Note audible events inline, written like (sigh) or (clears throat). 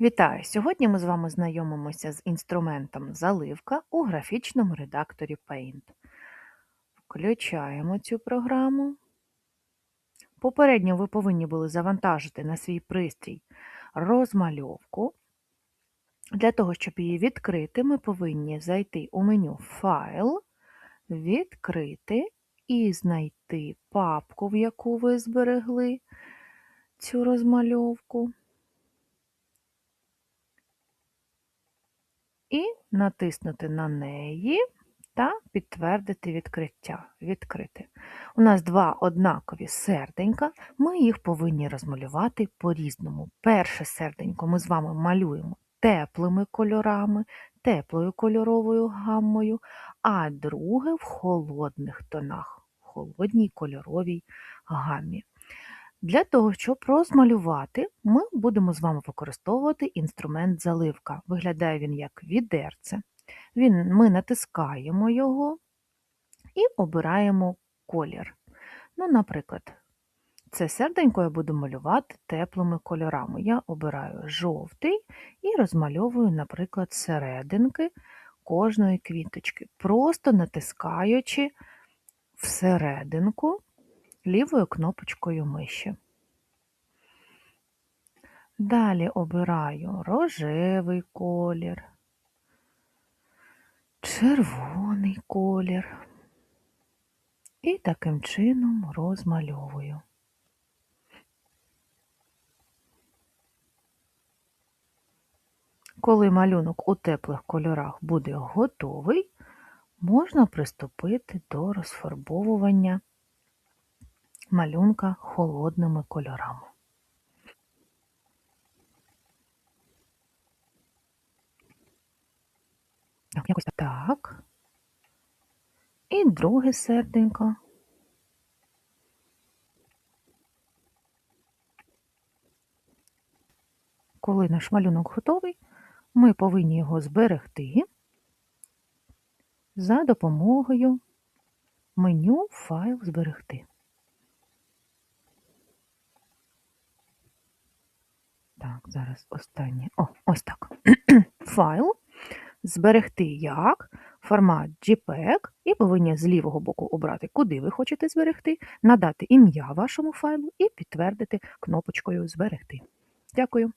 Вітаю! Сьогодні ми з вами знайомимося з інструментом заливка у графічному редакторі Paint. Включаємо цю програму. Попередньо ви повинні були завантажити на свій пристрій розмальовку. Для того, щоб її відкрити, ми повинні зайти у меню Файл, відкрити і знайти папку, в яку ви зберегли цю розмальовку. І натиснути на неї та підтвердити відкриття. Відкрити. У нас два однакові серденька, ми їх повинні розмалювати по-різному. Перше серденько ми з вами малюємо теплими кольорами, теплою кольоровою гаммою, а друге в холодних тонах, в холодній кольоровій гаммі. Для того, щоб розмалювати, ми будемо з вами використовувати інструмент заливка. Виглядає він як відерце. Він, Ми натискаємо його і обираємо колір. Ну, Наприклад, це серденько я буду малювати теплими кольорами. Я обираю жовтий і розмальовую, наприклад, серединки кожної квіточки, просто натискаючи всерединку лівою кнопочкою миші. Далі обираю рожевий колір, червоний колір і таким чином розмальовую. Коли малюнок у теплих кольорах буде готовий, можна приступити до розфарбовування малюнка холодними кольорами. Якось так. І друге серденько. Коли наш малюнок готовий, ми повинні його зберегти за допомогою меню Файл зберегти. Так, зараз останнє. О, ось так. (clears throat) Файл. Зберегти як формат JPEG, і повинні з лівого боку обрати, куди ви хочете зберегти, надати ім'я вашому файлу і підтвердити кнопочкою Зберегти. Дякую.